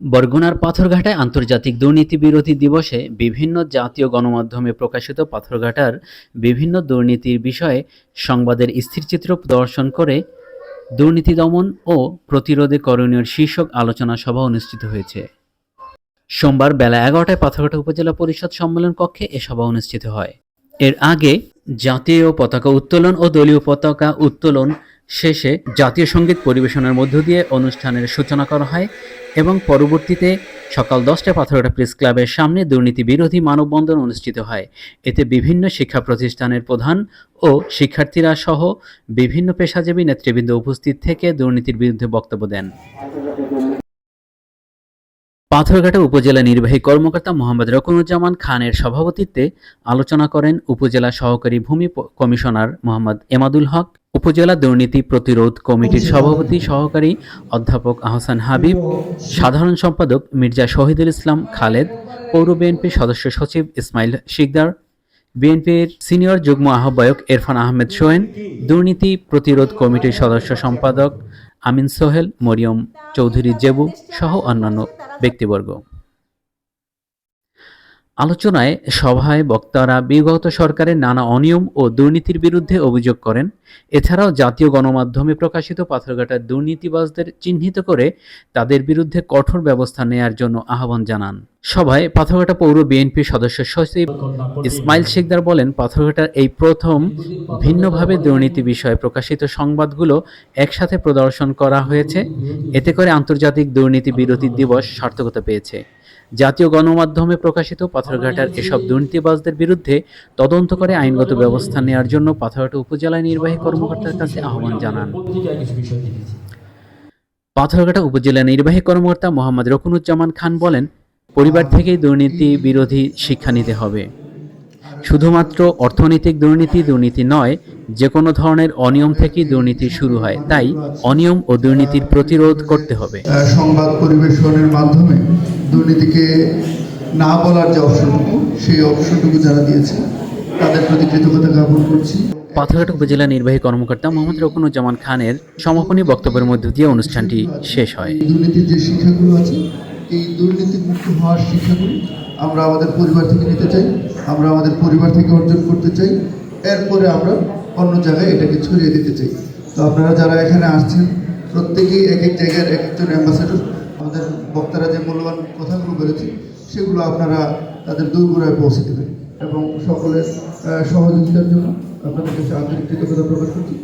বরগুনার পাথরঘাটায় আন্তর্জাতিক দুর্নীতি বিরোধী দিবসে বিভিন্ন জাতীয় গণমাধ্যমে প্রকাশিত পাথরঘাটার বিভিন্ন দুর্নীতির বিষয়ে সংবাদের স্থিরচিত্র প্রদর্শন করে দুর্নীতি দমন ও প্রতিরোধে করণীয় শীর্ষক আলোচনা সভা অনুষ্ঠিত হয়েছে। সোমবার বেলা এগারোটায় পাথরঘাটা উপজেলা পরিষদ সম্মেলন কক্ষে এ সভা অনুষ্ঠিত হয়। এর আগে জাতীয় পতাকা উত্তোলন ও দলীয় পতাকা উত্তোলন শেষে জাতীয় সংগীত পরিবেশনের মধ্য দিয়ে অনুষ্ঠানের সূচনা করা হয় এবং পরবর্তীতে সকাল দশটা পাথরটা প্রেস ক্লাবের সামনে দুর্নীতি বিরোধী মানববন্ধন অনুষ্ঠিত হয়। এতে বিভিন্ন শিক্ষা প্রতিষ্ঠানের প্রধান ও শিক্ষার্থীরা সহ বিভিন্ন পেশাজীবী নেতৃবৃন্দ উপস্থিত থেকে দুর্নীতির বিরুদ্ধে বক্তব্য দেন। পাথরঘাটা উপজেলা নির্বাহী কর্মকর্তা মোহাম্মদ রকুনুজ্জামান খানের সভাপতিত্বে আলোচনা করেন উপজেলা সহকারী ভূমি কমিশনার মোহাম্মদ এমাদুল হক উপজেলা দুর্নীতি প্রতিরোধ কমিটির সভাপতি সহকারী অধ্যাপক আহসান হাবিব সাধারণ সম্পাদক মির্জা শহীদুল ইসলাম খালেদ পৌর বিএনপির সদস্য সচিব ইসমাইল শিকদার বিএনপির সিনিয়র যুগ্ম আহ্বায়ক এরফান আহমেদ সোহেন দুর্নীতি প্রতিরোধ কমিটির সদস্য সম্পাদক আমিন সোহেল মরিয়ম চৌধুরী জেবু সহ অন্যান্য ব্যক্তিবর্গ। আলোচনায় সভায় বক্তারা বিগত সরকারের নানা অনিয়ম ও দুর্নীতির বিরুদ্ধে অভিযোগ করেন। এছাড়াও জাতীয় গণমাধ্যমে প্রকাশিত পাথরঘাটার দুর্নীতিবাজদের চিহ্নিত করে তাদের বিরুদ্ধে কঠোর ব্যবস্থা নেয়ার জন্য আহ্বান জানান। সভায় পাথরঘাটা পৌর বিএনপির সদস্য সচিব ইসমাইল শেখদার বলেন, পাথরঘাটার এই প্রথম ভিন্নভাবে দুর্নীতি বিষয়ে প্রকাশিত সংবাদগুলো একসাথে প্রদর্শন করা হয়েছে। এতে করে আন্তর্জাতিক দুর্নীতি বিরোধী দিবস সার্থকতা পেয়েছে। জাতীয় গণমাধ্যমে প্রকাশিত পাথরঘাটার এসব দুর্নীতিবাজদের বিরুদ্ধে তদন্ত করে আইনগত ব্যবস্থা নেওয়ার জন্য পাথরঘাটা উপজেলা নির্বাহী কর্মকর্তার কাছে আহ্বান জানান। পাথরঘাটা উপজেলা নির্বাহী কর্মকর্তা মোহাম্মদ রকুনুজ্জামান খান বলেন, পরিবার থেকেই দুর্নীতি বিরোধী শিক্ষা নিতে হবে। শুধুমাত্র অর্থনৈতিক দুর্নীতি দুর্নীতি নয় যে কোনো ধরনের অনিয়ম থেকেই দুর্নীতি শুরু হয়। তাই অনিয়ম ও দুর্নীতির প্রতিরোধ করতে হবে। সংবাদ পরিবেশনের মাধ্যমে দুর্নীতিকে না বলার যে অপশনটুকু সেই অপশনটুকু যারা দিয়েছে তাদের প্রতি কৃতজ্ঞতা জ্ঞাপন করছি। পাথরঘাটা উপজেলা নির্বাহী কর্মকর্তা মোহাম্মদ রকুনুজ্জামান খানের সমাপনী বক্তব্যের মধ্য দিয়ে অনুষ্ঠানটি শেষ হয়। দুর্নীতির যে শিক্ষাগুলো আছে এই দুর্নীতি মুক্ত হওয়ার শিক্ষাগুলি আমরা আমাদের পরিবার থেকে নিতে চাই আমরা আমাদের পরিবার থেকে অর্জন করতে চাই এরপরে আমরা অন্য জায়গায় এটাকে ছড়িয়ে দিতে চাই। তো আপনারা যারা এখানে আসছেন প্রত্যেকেই এক এক জায়গার এক একজন অ্যাম্বাসেডর আমাদের বক্তারা যে মূল্যবান কথাগুলো বলেছে, সেগুলো আপনারা তাদের দুর্গোড়ায় পৌঁছে দেবেন। এবং সকলের সহযোগিতার জন্য আপনাদের কাছে আন্তরিক কৃতজ্ঞতা প্রকাশ করছি।